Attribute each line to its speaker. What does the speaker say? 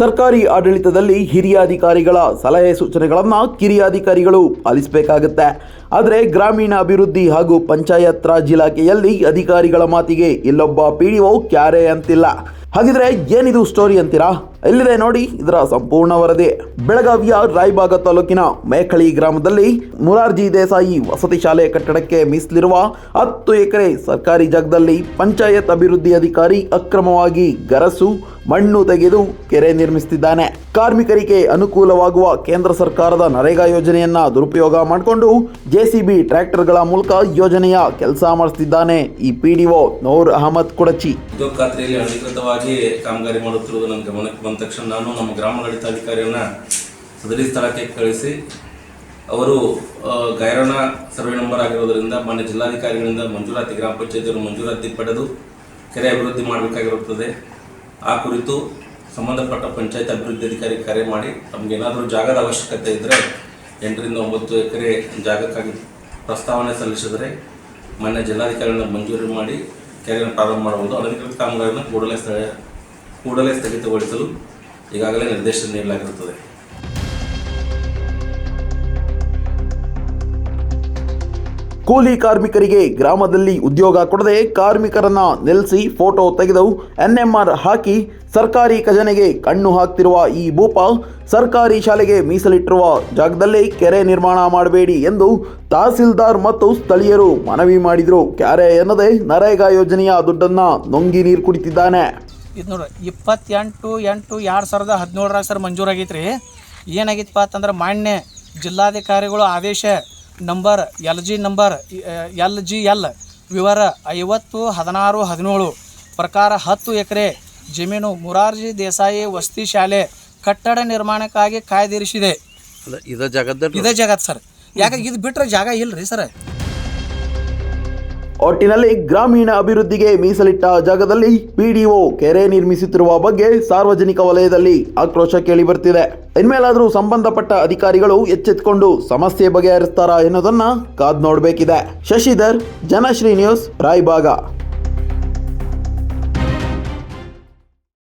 Speaker 1: ಸರ್ಕಾರಿ ಆಡಳಿತದಲ್ಲಿ ಹಿರಿಯ ಅಧಿಕಾರಿಗಳ ಸಲಹೆ ಸೂಚನೆಗಳನ್ನು ಕಿರಿಯ ಅಧಿಕಾರಿಗಳು ಪಾಲಿಸಬೇಕಾಗುತ್ತೆ. ಆದರೆ ಗ್ರಾಮೀಣ ಅಭಿವೃದ್ಧಿ ಹಾಗೂ ಪಂಚಾಯತ್ ರಾಜ್ ಇಲಾಖೆಯಲ್ಲಿ ಅಧಿಕಾರಿಗಳ ಮಾತಿಗೆ ಇಲ್ಲೊಬ್ಬ ಪಿ ಡಿ ಓ ಕ್ಯಾರೆ ಅಂತಿಲ್ಲ. ಹಾಗಿದ್ರೆ ಏನಿದು ಸ್ಟೋರಿ ಅಂತೀರಾ? ಎಲ್ಲಿದೆ ನೋಡಿ, ಇದರ ಸಂಪೂರ್ಣ ವರದಿ. ಬೆಳಗಾವಿಯ ರಾಯಬಾಗ ತಾಲೂಕಿನ ಮೇಖಳಿ ಗ್ರಾಮದಲ್ಲಿ ಮುರಾರ್ಜಿ ದೇಸಾಯಿ ವಸತಿ ಶಾಲೆ ಕಟ್ಟಡಕ್ಕೆ ಮೀಸಲಿರುವ ಹತ್ತು ಎಕರೆ ಸರ್ಕಾರಿ ಜಾಗದಲ್ಲಿ ಪಂಚಾಯತ್ ಅಭಿವೃದ್ಧಿ ಅಧಿಕಾರಿ ಅಕ್ರಮವಾಗಿ ಗರಸು, ಮಣ್ಣು ತೆಗೆದು ಕೆರೆ ನಿರ್ಮಿಸುತ್ತಿದ್ದಾನೆ. ಕಾರ್ಮಿಕರಿಗೆ ಅನುಕೂಲವಾಗುವ ಕೇಂದ್ರ ಸರ್ಕಾರದ ನರೇಗಾ ಯೋಜನೆಯನ್ನ ದುರುಪಯೋಗ ಮಾಡಿಕೊಂಡು ಜೆಸಿಬಿ ಟ್ರ್ಯಾಕ್ಟರ್ಗಳ ಮೂಲಕ ಯೋಜನೆಯ ಕೆಲಸ ಮಾಡಿಸುತ್ತಿದ್ದಾನೆ ಈ ಪಿಡಿಒ ನೂರ್ ಅಹಮದ್ ಕುಡಚಿ.
Speaker 2: ಖಾತ್ರಿಯಲ್ಲಿ ಅಧಿಕೃತವಾಗಿ ಕಾಮಗಾರಿ ಮಾಡುತ್ತಿರುವುದು ನನ್ನ ಬಂದ ತಕ್ಷಣ ನಾನು ನಮ್ಮ ಗ್ರಾಮಾಡಳಿತಾಧಿಕಾರಿಯನ್ನ ಸದರಿ ಸ್ಥಳಕ್ಕೆ ಕಳಿಸಿ. ಅವರು ಗೈರಾಣ ಸರ್ವೆ ನಂಬರ್ ಆಗಿರೋದರಿಂದ ಮಾನ್ಯ ಜಿಲ್ಲಾಧಿಕಾರಿಗಳಿಂದ ಮಂಜೂರಾತಿ ಗ್ರಾಮ ಪಂಚಾಯತಿಯವರು ಮಂಜೂರಾತಿ ಪಡೆದು ಕೆರೆ ಅಭಿವೃದ್ಧಿ ಮಾಡಬೇಕಾಗಿರುತ್ತದೆ. ಆ ಕುರಿತು ಸಂಬಂಧಪಟ್ಟ ಪಂಚಾಯತ್ ಅಭಿವೃದ್ಧಿ ಅಧಿಕಾರಿ ಕರೆ ಮಾಡಿ ನಮ್ಗೆ ಏನಾದರೂ ಜಾಗದ ಅವಶ್ಯಕತೆ ಇದ್ದರೆ ಎಂಟರಿಂದ ಒಂಬತ್ತು ಎಕರೆ ಜಾಗಕ್ಕಾಗಿ ಪ್ರಸ್ತಾವನೆ ಸಲ್ಲಿಸಿದರೆ ಮಾನ್ಯ ಜಿಲ್ಲಾಧಿಕಾರಿಗಳನ್ನ ಮಂಜೂರಿ ಮಾಡಿ ಕೆರೆಯನ್ನು ಪ್ರಾರಂಭ ಮಾಡಬಹುದು ಅನಧಿಕೃತ ಕಾಮಗಾರಿಯನ್ನು ಕೂಡಲೇ ಸ್ಥಳ, ಕೂಡಲೇ ಸ್ಥಗಿತಗೊಳಿಸಲು ಈಗಾಗಲೇ ನಿರ್ದೇಶನ ನೀಡಲಾಗಿರುತ್ತದೆ.
Speaker 1: ಕೂಲಿ ಕಾರ್ಮಿಕರಿಗೆ ಗ್ರಾಮದಲ್ಲಿ ಉದ್ಯೋಗ ಕೊಡದೆ ಕಾರ್ಮಿಕರನ್ನ ನಿಲ್ಲಿಸಿ ಫೋಟೋ ತೆಗೆದು ಎನ್ಎಂಆರ್ ಹಾಕಿ ಸರ್ಕಾರಿ ಖಜಾನೆಗೆ ಕಣ್ಣು ಹಾಕ್ತಿರುವ ಈ ಭೂಪ ಸರ್ಕಾರಿ ಶಾಲೆಗೆ ಮೀಸಲಿಟ್ಟಿರುವ ಜಾಗದಲ್ಲಿ ಕೆರೆ ನಿರ್ಮಾಣ ಮಾಡಬೇಡಿ ಎಂದು ತಹಸೀಲ್ದಾರ್ ಮತ್ತು ಸ್ಥಳೀಯರು ಮನವಿ ಮಾಡಿದರು. ಕ್ಯಾರೆ ಎನ್ನದೆ ನರೇಗಾ ಯೋಜನೆಯ ದುಡ್ಡನ್ನು ನುಂಗಿ ನೀರು ಕುಡಿತಿದ್ದಾನೆ.
Speaker 3: ಇದು ನೋಡಿ, ಇಪ್ಪತ್ತೆಂಟು ಎಂಟು ಎರಡು ಸಾವಿರದ ಹದಿನೇಳರಾಗ ಸರ್ ಮಂಜೂರಾಗೈತ್ರಿ. ಏನಾಗಿತ್ತಪ್ಪ ಅಂತಂದ್ರೆ ಮಾನ್ಯ ಜಿಲ್ಲಾಧಿಕಾರಿಗಳು ಆದೇಶ number L G number L G L ವಿವರ ಐವತ್ತು ಹದಿನಾರು ಹದಿನೇಳು. ಪ್ರಕಾರ ಹತ್ತು ಎಕರೆ ಜಮೀನು ಮುರಾರ್ಜಿ ದೇಸಾಯಿ ವಸತಿ ಶಾಲೆ ಕಟ್ಟಡ ನಿರ್ಮಾಣಕ್ಕಾಗಿ ಕಾಯ್ದಿರಿಸಿದೆ.
Speaker 4: ಇದೇ ಜಾಗದ
Speaker 3: ಇದೇ ಜಗತ್ ಸರ್. ಯಾಕೆ ಇದು ಬಿಟ್ಟರೆ ಜಾಗ ಇಲ್ಲರಿ ಸರ್?
Speaker 1: ಒಟ್ಟಿನಲ್ಲಿ ಗ್ರಾಮೀಣ ಅಭಿವೃದ್ಧಿಗೆ ಮೀಸಲಿಟ್ಟ ಜಾಗದಲ್ಲಿ ಪಿಡಿಒ ಕೆರೆ ನಿರ್ಮಿಸುತ್ತಿರುವ ಬಗ್ಗೆ ಸಾರ್ವಜನಿಕ ವಲಯದಲ್ಲಿ ಆಕ್ರೋಶ ಕೇಳಿಬರ್ತಿದೆ. ಇನ್ಮೇಲಾದರೂ ಸಂಬಂಧಪಟ್ಟ ಅಧಿಕಾರಿಗಳು ಎಚ್ಚೆತ್ತುಕೊಂಡು ಸಮಸ್ಯೆ ಬಗೆಹರಿಸ್ತಾರಾ ಎನ್ನುವುದನ್ನ ಕಾದ್ ನೋಡಬೇಕಿದೆ. ಶಶಿಧರ್, ಜನಶ್ರೀ ನ್ಯೂಸ್ ರಾಯಬಾಗ